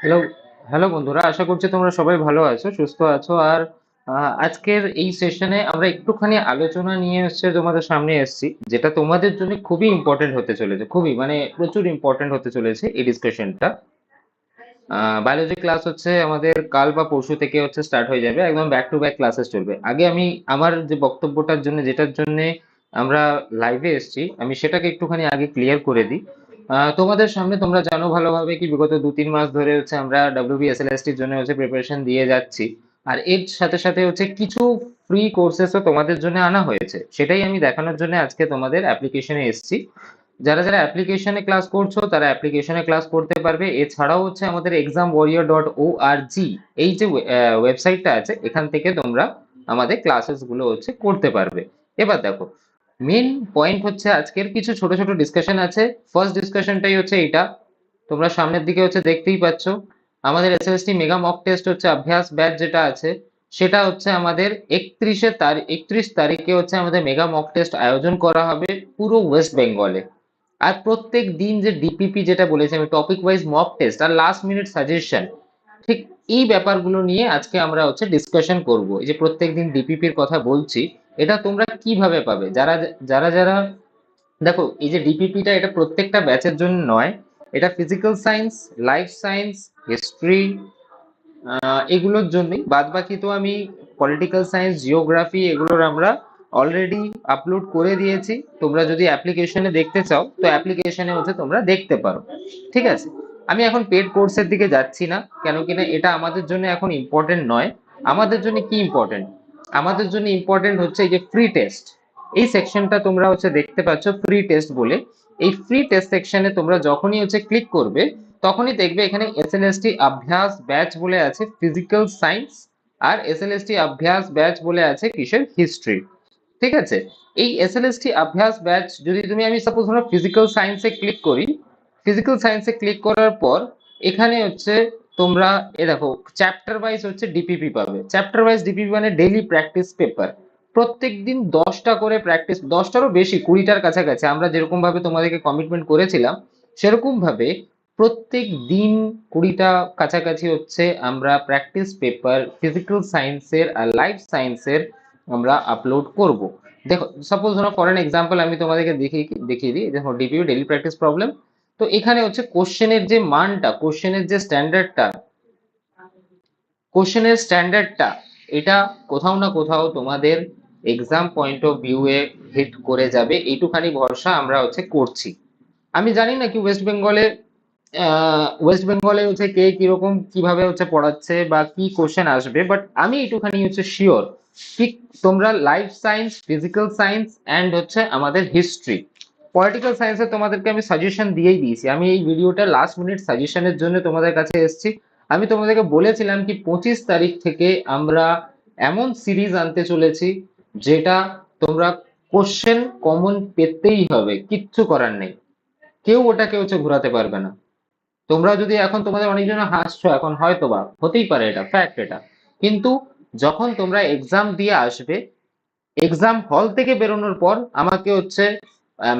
Hello hello বন্ধুরা, আশা করছি তোমরা সবাই ভালো আছো, সুস্থ আছো। আর আজকের এই সেশনে আমরা একটুখানি আলোচনা নিয়ে এসছে তোমাদের সামনে এসেছি, যেটা তোমাদের জন্য খুবই ইম্পর্টেন্ট হতে চলেছে, খুবই মানে প্রচুর ইম্পর্টেন্ট হতে চলেছে এই ডিসকাশনটা বায়োলজি ক্লাস হচ্ছে আমাদের কাল বা পরশু থেকে হচ্ছে স্টার্ট হয়ে যাবে, একদম ব্যাক টু ব্যাক ক্লাসেস চলবে। আগে আমি আমার যে বক্তব্যটার জন্য, যেটার জন্য আমরা লাইভে এসেছি, আমি সেটাকে একটুখানি আগে ক্লিয়ার করে দিই। তোমাদের সামনে তোমরা জানো ভালোভাবে কি বিগত দু তিন মাস ধরে হচ্ছে আমরা ডাব্লিউবিএসএলএসটির জন্য হচ্ছে প্রিপারেশন দিয়ে যাচ্ছি। আর এর সাথে সাথে হচ্ছে কিছু ফ্রি কোর্সেসও তোমাদের জন্য আনা হয়েছে। সেটাই আমি দেখানোর জন্য আজকে তোমাদের অ্যাপ্লিকেশনে এসেছি। যারা যারা অ্যাপ্লিকেশনে ক্লাস করছ, তারা অ্যাপ্লিকেশনে ক্লাস করতে পারবে। এছাড়াও হচ্ছে আমাদের exam warrior dot O R G এই যে ওয়েবসাইটটা আছে, এখান থেকে তোমরা আমাদের ক্লাসেসগুলো হচ্ছে করতে পারবে। এবার দেখো মেন পয়েন্ট হচ্ছে আজকের কিছু ছোট ছোট ডিসকাশন আছে। ফার্স্ট ডিসকাশনটাই হচ্ছে এটা তোমরা সামনের দিকে হচ্ছে দেখতেই পাচ্ছ। আমাদের এসএসটি মেগা মক টেস্ট হচ্ছে অভ্যাস ব্যাচ যেটা আছে, সেটা হচ্ছে আমাদের একত্রিশে তারিখ একত্রিশ তারিখে হচ্ছে আমাদের মেগা মক টেস্ট আয়োজন করা হবে পুরো ওয়েস্ট বেঙ্গলে আর প্রত্যেক দিন যে ডিপিপি যেটা বলেছি আমি টপিক ওয়াইজ মক টেস্ট আর লাস্ট মিনিট সাজেশন ঠিক এই ব্যাপারগুলো নিয়ে আজকে আমরা হচ্ছে ডিসকাশন করব। এই যে প্রত্যেক দিন ডিপিপির কথা বলছি এটা তোমরা কীভাবে পাবে? যারা যারা যারা, দেখো, এই যে ডিপিপিটা এটা প্রত্যেকটা ব্যাচের জন্য নয়। এটা physical science life science history এগুলোর জন্যই। বাদ বাকি তো আমি পলিটিক্যাল সায়েন্স জিওগ্রাফি এগুলোর আমরা অলরেডি আপলোড করে দিয়েছি। তোমরা যদি অ্যাপ্লিকেশনে দেখতে চাও, তো অ্যাপ্লিকেশনে হচ্ছে তোমরা দেখতে পারো। ঠিক আছে? আমি এখন পেড কোর্সের দিকে যাচ্ছি না, কেন কিনা এটা আমাদের জন্য এখন ইম্পর্টেন্ট নয়। আমাদের জন্য কি ইম্পর্টেন্ট আমাদের জন্য ইম্পর্টেন্ট হচ্ছে এই যে ফ্রি টেস্ট এই সেকশনটা তোমরা হচ্ছে দেখতে পাচ্ছ ফ্রি টেস্ট বলে। এই ফ্রি টেস্ট সেকশনে তোমরা যখনই হচ্ছে ক্লিক করবে, তখনই দেখবে এখানে এসএলএসটি অভ্যাস ব্যাচ বলে আছে ফিজিক্যাল সায়েন্স আর এসএলএসটি অভ্যাস ব্যাচ বলে আছে কিসের? হিস্ট্রি ঠিক আছে? এই এসএলএসটি অভ্যাস ব্যাচ যদি তুমি, আমি সাপোজ ধরো ফিজিক্যাল সায়েন্সে ক্লিক করি ফিজিক্যাল সায়েন্সে ক্লিক করার পর, এখানে হচ্ছে তোমরা, এ দেখো চ্যাপ্টার ওয়াইজ হচ্ছে ডিপিপি পাবে। চ্যাপ্টার ওয়াইজ ডিপিপি মানে ডেইলি প্র্যাকটিস পেপার প্রত্যেক দিন দশটা করে প্র্যাকটিস দশটারও বেশি, কুড়িটার কাছাকাছি। আমরা যেরকম ভাবে তোমাদেরকে কমিটমেন্ট করেছিলাম সেরকম ভাবে প্রত্যেক দিন কুড়িটা কাছাকাছি হচ্ছে আমরা প্র্যাকটিস পেপার ফিজিক্যাল সায়েন্সের আর লাইফ সায়েন্সের আমরা আপলোড করব। দেখো সাপোজ ধরো ফর এন এক্সাম্পল আমি তোমাদেরকে দেখিয়ে দেখিয়ে দিই। দেখো ডিপিপি ডেইলি প্র্যাকটিস প্রবলেম তো এখানে হচ্ছে কোশ্চেনের যে মানটা কোশ্চেনের যে স্ট্যান্ডার্ডটা কোশ্চেনের স্ট্যান্ডার্ডটা এটা কোথাও না কোথাও তোমাদের এক্সাম পয়েন্ট অফ ভিউ এ হিট করে যাবে। এইটুখানি ভরসা আমরা হচ্ছে করছি। আমি জানি না কি ওয়েস্ট বেঙ্গলে ওয়েস্ট বেঙ্গলে হচ্ছে কে কীরকম কীভাবে হচ্ছে পড়াচ্ছে বা কি কোশ্চেন আসবে বাট আমি এইটুখানি হচ্ছে শিওর কি তোমরা life science physical science and হচ্ছে আমাদের হিস্ট্রি পলিটিক্যাল সায়েন্সে তোমাদেরকে আমি সাজেশন দিয়েই দিয়েছি। আমি এই ভিডিওটা লাস্ট মিনিট সাজেশনের জন্য তোমাদের কাছে এসেছি। আমি তোমাদেরকে বলেছিলাম কি, পঁচিশ তারিখ থেকে আমরা এমন সিরিজ আনতে চলেছি, যেটা তোমরা কোশ্চেন কমন পেতেই হবে, কিচ্ছু করার নেই। কেউ ওটাকে হচ্ছে ঘোরাতে পারবে না। তোমরা যদি এখন তোমাদের অনেকজন হাসছো, এখন হয়তো বা হতেই পারে এটা ফ্যাক্ট এটা। কিন্তু যখন তোমরা এক্সাম দিয়ে আসবে এক্সাম হল থেকে বেরোনোর পর আমাকে হচ্ছে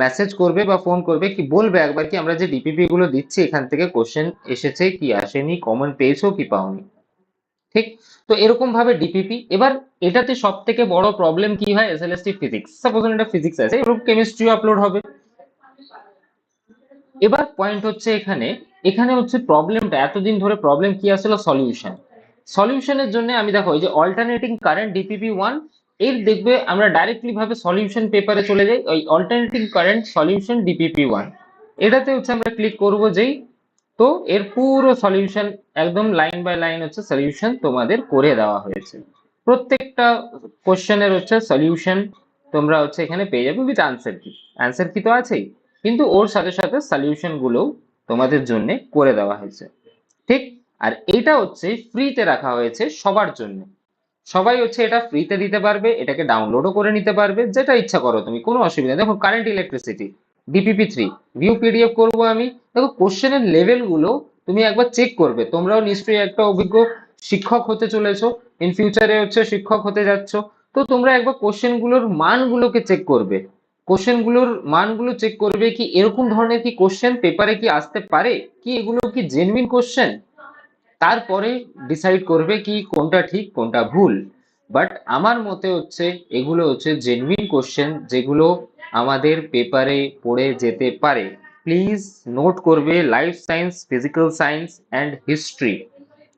মেসেজ করবে বা ফোন করবে কি বলবে একবার কি? আমরা যে ডিপিপি গুলো দিচ্ছি, এখান থেকে কোশ্চেন এসেছে কি আসেনি কমন পেয়েছ কি পাওনি? ঠিক? তো এরকম ভাবে ডিপিপি এবার এটাতে সব থেকে বড় প্রবলেম কি হয়? এসএলএসটি ফিজিক্স সাপোজ এটা ফিজিক্স আছে, এরকম কেমিস্ট্রিও আপলোড হবে। এবার পয়েন্ট হচ্ছে এখানে এখানে হচ্ছে প্রবলেমটা এতদিন ধরে প্রবলেম কি আসলো? সলিউশন সলিউশনের জন্য আমি দেখো যে অল্টারনেটিং কারেন্ট ডিপিপি ওয়ান এর দেখবে আমরা ডাইরেক্টলি ভাবে সলিউশন পেপারে চলে যাই, ওই alternating current solution DPP one এটাতে হচ্ছে আমরা ক্লিক করব যেই, তো এর পুরো সলিউশন একদম লাইন বাই লাইন হচ্ছে সলিউশন তোমাদের করে দেওয়া হয়েছে। প্রত্যেকটা কোশ্চেনের হচ্ছে সলিউশন তোমরা হচ্ছে এখানে পেয়ে যাবে উইথ আনসার কি আনসার কি তো আছেই, কিন্তু ওর সাথে সাথে সলিউশন গুলোও তোমাদের জন্য করে দেওয়া হয়েছে। ঠিক? আর এটা হচ্ছে ফ্রিতে রাখা হয়েছে সবার জন্য। সবাই হচ্ছে এটা ফ্রিতে দিতে পারবে, এটাকে ডাউনলোডও করে নিতে পারবে, যেটা ইচ্ছা করো তুমি, কোনো অসুবিধা। দেখো current electricity DPP three view PDF করব আমি। দেখো কোশ্চেনের লেভেলগুলো তুমি একবার চেক করবে। তোমরাও নিশ্চয়ই একটা অভিজ্ঞ শিক্ষক হতে চলেছো ইন ফিউচারে হচ্ছে শিক্ষক হতে যাচ্ছ। তো তোমরা একবার কোশ্চেনগুলোর মানগুলোকে চেক করবে। কোশ্চেনগুলোর মানগুলো চেক করবে কি এরকম ধরনের কি কোশ্চেন পেপারে কি আসতে পারে? কি এগুলো কি জেনুইন কোশ্চেন তারপরে ডিসাইড করবে কি কোনটা ঠিক, কোনটা ভুল। বাট আমার মতে হচ্ছে, এগুলো হচ্ছে জেনুইন কোশ্চেন যেগুলো আমাদের পেপারে পড়ে যেতে পারে। প্লিজ নোট করবে life science physical science and history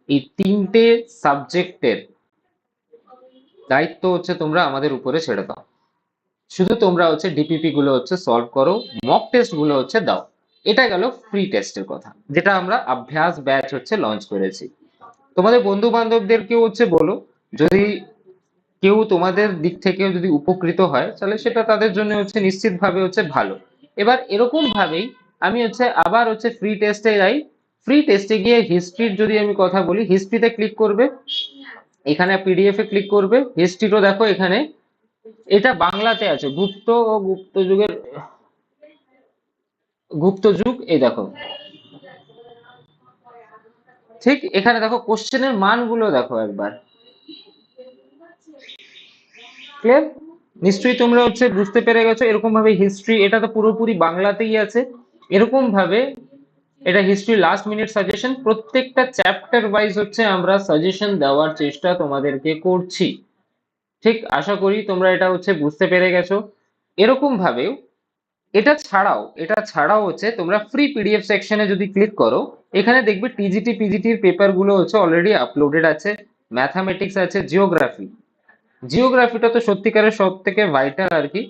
এই তিনটে সাবজেক্টের দায়িত্ব হচ্ছে তোমরা আমাদের উপরে ছেড়ে দাও। শুধু তোমরা হচ্ছে ডিপিপি গুলো হচ্ছে সলভ করো মক টেস্টগুলো হচ্ছে দাও। এটা গেল ফ্রি টেস্টের কথা, যেটা আমরা অভ্যাস ব্যাচ হচ্ছে লঞ্চ করেছি। তোমাদের বন্ধু বান্ধবদেরকেও হচ্ছে বলো, যদি কেউ তোমাদের দিক থেকে যদি উপকৃত হয়, তাহলে সেটা তাদের জন্য হচ্ছে নিশ্চিতভাবে হচ্ছে ভালো। এবার এরকম ভাবেই আমি হচ্ছে আবার হচ্ছে ফ্রি টেস্টে যাই। ফ্রি টেস্টে গিয়ে হিস্ট্রির যদি আমি কথা বলি হিস্ট্রিতে ক্লিক করবে। এখানে পিডিএফ এ ক্লিক করবে। হিস্ট্রিও দেখো এখানে। এটা বাংলাতে আছে, গুপ্ত ও গুপ্ত যুগের গুপ্ত যুগ, এই দেখো। ঠিক এখানে দেখো কোশ্চেনের মানগুলো দেখো একবার। ক্লিয়ার নিশ্চয়ই তোমরা হচ্ছে বুঝতে পেরে গেছো এরকম ভাবে হিস্ট্রি এটা তো পুরোপুরি বাংলাতেই আছে। এরকম ভাবে এটা হিস্ট্রি লাস্ট মিনিট সাজেশন প্রত্যেকটা চ্যাপ্টার ওয়াইজ হচ্ছে আমরা সাজেশন দেওয়ার চেষ্টা তোমাদেরকে করছি। ঠিক, আশা করি তোমরা এটা হচ্ছে বুঝতে পেরে গেছো। এরকম ভাবেও এটা ছাড়াও এটা ছাড়াও হচ্ছে তোমরা ফ্রি পিডিএফ সেকশনে যদি ক্লিক করো, এখানে দেখবে টিজিটি পিজিটির পেপারগুলো হচ্ছে অলরেডি আপলোডেড আছে ম্যাথামেটিক্স আছে জিওগ্রাফি জিওগ্রাফিটা তো সত্যিকারের সব থেকে ভাইটাল আর কি।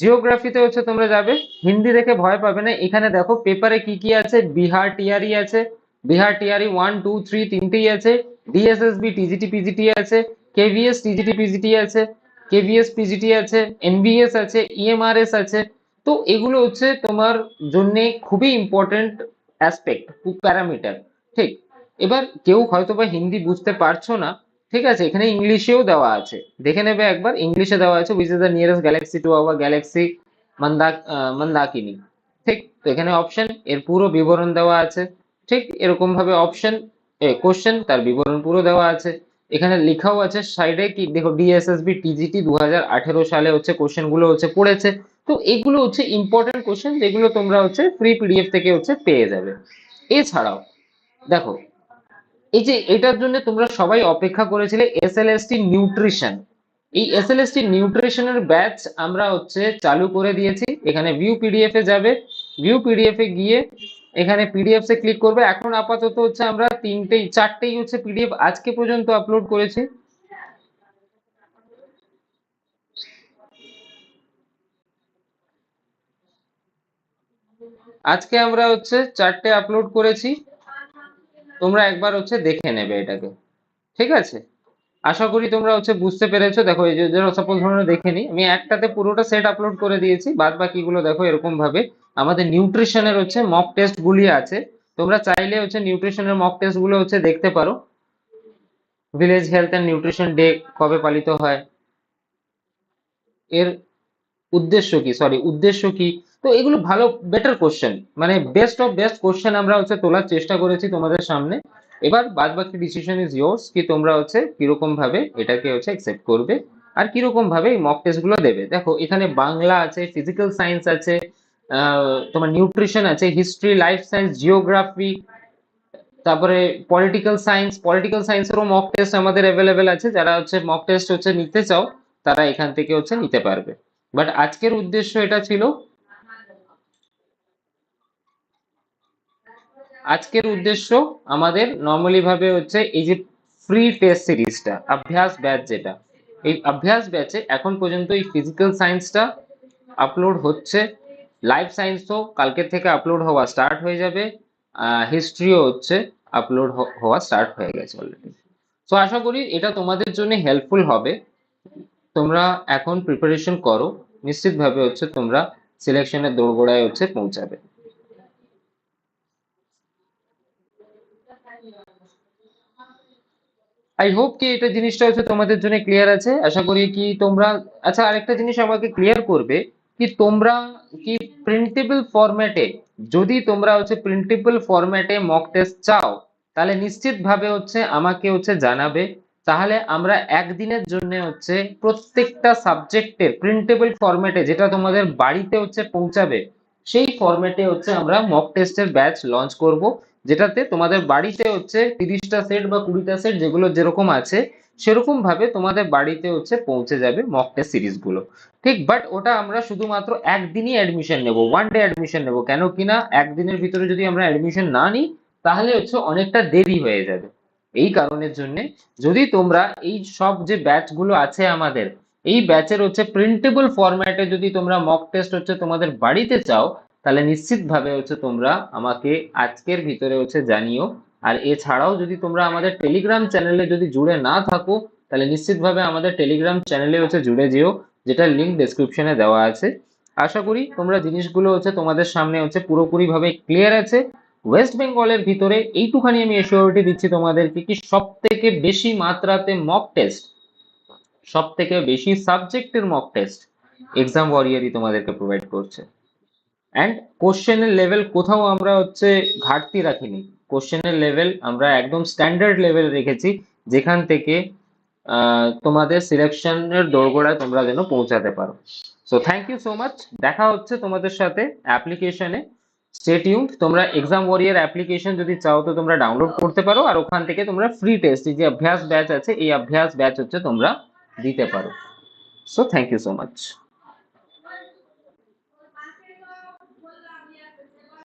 জিওগ্রাফিতে হচ্ছে তোমরা যাবে, হিন্দি দেখে ভয় পাবে না, এখানে দেখো পেপারে কি কি আছে, বিহার টিআরই আছে, Bihar TRE one two three তিনটেই আছে ডিএসএসবি টিজিটি পিজিটি আছে কেভিএস টিজিটি পিজিটি আছে কেভিএস পিজিটি আছে এনবিএস আছে ইএমআরএস আছে তো এগুলো হচ্ছে তোমার জন্য খুবই ইম্পর্টেন্ট অ্যাসপেক্ট প্যারামিটার ঠিক? এবার কেউ হয়তো বা হিন্দি বুঝতে পারছ না, ঠিক আছে? এখানে ইংলিশেও দেওয়া আছে। দেখে নেবে একবার, ইংলিশে দেওয়া আছে which is the nearest galaxy to our galaxy মন্দা মন্দাকিনী ঠিক? তো এখানে অপশন এর পুরো বিবরণ দেওয়া আছে, ঠিক? এরকম ভাবে অপশন কোশ্চেন তার বিবরণ পুরো দেওয়া আছে। এখানে লেখাও আছে সাইডে কি, দেখো ডিএসএসবি টিজিটি দু হাজার আঠেরো সালে হচ্ছে কোশ্চেনগুলো হচ্ছে পড়েছে। তো এগুলো হচ্ছে ইম্পর্টেন্ট কোশ্চেন যেগুলো তোমরা হচ্ছে ফ্রি পিডিএফ থেকে হচ্ছে পেয়ে যাবে। এছাড়াও, দেখো, এই যে এটার জন্য তোমরা সবাই অপেক্ষা করেছিলে এসএলএসটি নিউট্রিশন এই এসএলএসটি নিউট্রিশনের ব্যাচ আমরা হচ্ছে চালু করে দিয়েছি। এখানে ভিউ পিডিএফ এ যাবে। ভিউ পিডিএফ এ গিয়ে এখানে পিডিএফ এ ক্লিক করবে। এখন আপাতত হচ্ছে আমরা তিনটেই, চারটেই হচ্ছে পিডিএফ আজকে পর্যন্ত আপলোড করেছি। আজকে আমরা হচ্ছে চারটে আপলোড করেছি। তোমরা একবার হচ্ছে দেখে নেবে এটাকে। ঠিক আছে? আশা করি তোমরা হচ্ছে বুঝতে পেরেছ। দেখো, এই যে সাপোজ ধরো দেখে নি আমি একটাতে পুরোটা সেট আপলোড করে দিয়েছি, বাদ বাকিগুলো দেখো এরকম ভাবে। আমাদের নিউট্রিশনের হচ্ছে মক টেস্ট গুলি আছে। তোমরা চাইলে হচ্ছে নিউট্রিশনের মক টেস্টগুলো হচ্ছে দেখতে পারো। Village health and nutrition day কবে পালিত হয়? এর উদ্দেশ্য কি? সরি উদ্দেশ্য কি? তো এগুলো ভালো বেটার কোশ্চেন মানে বেস্ট অফ বেস্ট কোশ্চেন আমরা হচ্ছে তোলার চেষ্টা করেছি তোমাদের সামনে। এবার বাদ বাকি ডিসিশন ইজ ইয়োর্স কি তোমরা হচ্ছে কীরকম ভাবে এটাকে হচ্ছে অ্যাকসেপ্ট করবে আর কীরকম ভাবে এই মক টেস্টগুলো দেবে। দেখো, এখানে বাংলা আছে ফিজিক্যাল সায়েন্স আছে তোমার নিউট্রিশন আছে হিস্ট্রি লাইফ সায়েন্স জিওগ্রাফি তারপরে পলিটিক্যাল সায়েন্স পলিটিক্যাল সায়েন্সেরও মক টেস্ট আমাদের অ্যাভেলেবেল আছে। যারা হচ্ছে মক টেস্ট হচ্ছে নিতে চাও, তারা এখান থেকে হচ্ছে নিতে পারবে। বাট আজকের উদ্দেশ্য এটা ছিল আজকের উদ্দেশ্য আমাদের নর্মালি ভাবে হচ্ছে এই যে ফ্রি টেস্ট সিরিজটা, অভ্যাস ব্যাচ যেটা, এই অভ্যাস ব্যাচে এখন পর্যন্ত এই ফিজিক্যাল সায়েন্সটা আপলোড হচ্ছে। লাইফ সায়েন্স তো কালকে থেকে আপলোড হওয়া স্টার্ট হয়ে যাবে হিস্ট্রিও হচ্ছে আপলোড হওয়া স্টার্ট হয়ে গেছে অলরেডি সো আশা করি এটা তোমাদের জন্য হেল্পফুল হবে। তোমরা এখন প্রিপারেশন করো। নিশ্চিতভাবে হচ্ছে তোমরা সিলেকশনের দোরগোড়ায় হচ্ছে পৌঁছাবে। আই হোপ কি এটা জিনিসটা হচ্ছে তোমাদের জন্য ক্লিয়ার আছে। আশা করি কি তোমরা আচ্ছা আরেকটা জিনিস আমাকে ক্লিয়ার করবে কি তোমরা কি প্রিন্টেবল ফরম্যাটে যদি তোমরা হচ্ছে প্রিন্টেবল ফরম্যাটে মক টেস্ট চাও, তাহলে নিশ্চিতভাবে হচ্ছে আমাকে হচ্ছে জানাবে। তাহলে আমরা একদিনের জন্য হচ্ছে প্রত্যেকটা সাবজেক্টের প্রিন্টেবল ফরম্যাটে যেটা তোমাদের বাড়িতে হচ্ছে পৌঁছাবে, সেই ফরম্যাটে হচ্ছে আমরা মক টেস্টের ব্যাচ লঞ্চ করব। যেটাতে তোমাদের বাড়িতে হচ্ছে তিরিশটা সেট বা কুড়িটা সেট যেগুলো যেরকম আছে সেরকম ভাবে তোমাদের বাড়িতে হচ্ছে পৌঁছে যাবে মক টেস্ট সিরিজগুলো ঠিক বাট ওটা আমরা শুধুমাত্র একদিনই অ্যাডমিশন নেব ওয়ান ডে অ্যাডমিশন নেব। কেন কিনা একদিনের ভিতরে যদি আমরা অ্যাডমিশন না নিই, তাহলে হচ্ছে অনেকটা দেরি হয়ে যাবে। এই কারণের জন্য যদি তোমরা এই সব যে ব্যাচগুলো আছে আমাদের, এই ব্যাচের হচ্ছে প্রিন্টেবল ফরম্যাটে যদি তোমরা মক টেস্ট হচ্ছে তোমাদের বাড়িতে চাও তাহলে নিশ্চিতভাবে হচ্ছে তোমরা আমাকে আজকের ভিতরে হচ্ছে জানিও। আর এছাড়াও যদি তোমরা আমাদের টেলিগ্রাম চ্যানেলে যদি জুড়ে না থাকো, তাহলে নিশ্চিতভাবে আমাদের টেলিগ্রাম চ্যানেলে হচ্ছে জুড়ে যেও, যেটা লিঙ্ক ডেসক্রিপশনে দেওয়া আছে। আশা করি তোমরা জিনিসগুলো হচ্ছে তোমাদের সামনে হচ্ছে পুরোপুরিভাবে ক্লিয়ার আছে। ওয়েস্ট বেঙ্গলের ভিতরে এইটুখানি আমি এসিওরিটি দিচ্ছি তোমাদেরকে কি সব থেকে বেশি মাত্রাতে মক টেস্ট সব থেকে বেশি সাবজেক্টের মক টেস্ট এক্সাম ওয়ারিয়ারই তোমাদেরকে প্রোভাইড করছে। অ্যান্ড কোশ্চেনের লেভেল কোথাও আমরা হচ্ছে ঘাটতি রাখিনি। কোশ্চেনের লেভেল আমরা একদম স্ট্যান্ডার্ড লেভেল রেখেছি, যেখান থেকে তোমাদের সিলেকশনের দোরগোড়ায় তোমরা যেন পৌঁছাতে পারো। So thank you so much দেখা হচ্ছে তোমাদের সাথে অ্যাপ্লিকেশনে স্টেটিউন তোমরা এক্সাম ওয়ারিয়ার অ্যাপ্লিকেশন যদি চাও তো তোমরা ডাউনলোড করতে পারো, আর ওখান থেকে তোমরা ফ্রি টেস্ট যে অভ্যাস ব্যাচ আছে, এই অভ্যাস ব্যাচ হচ্ছে তোমরা দিতে পারো। So thank you so much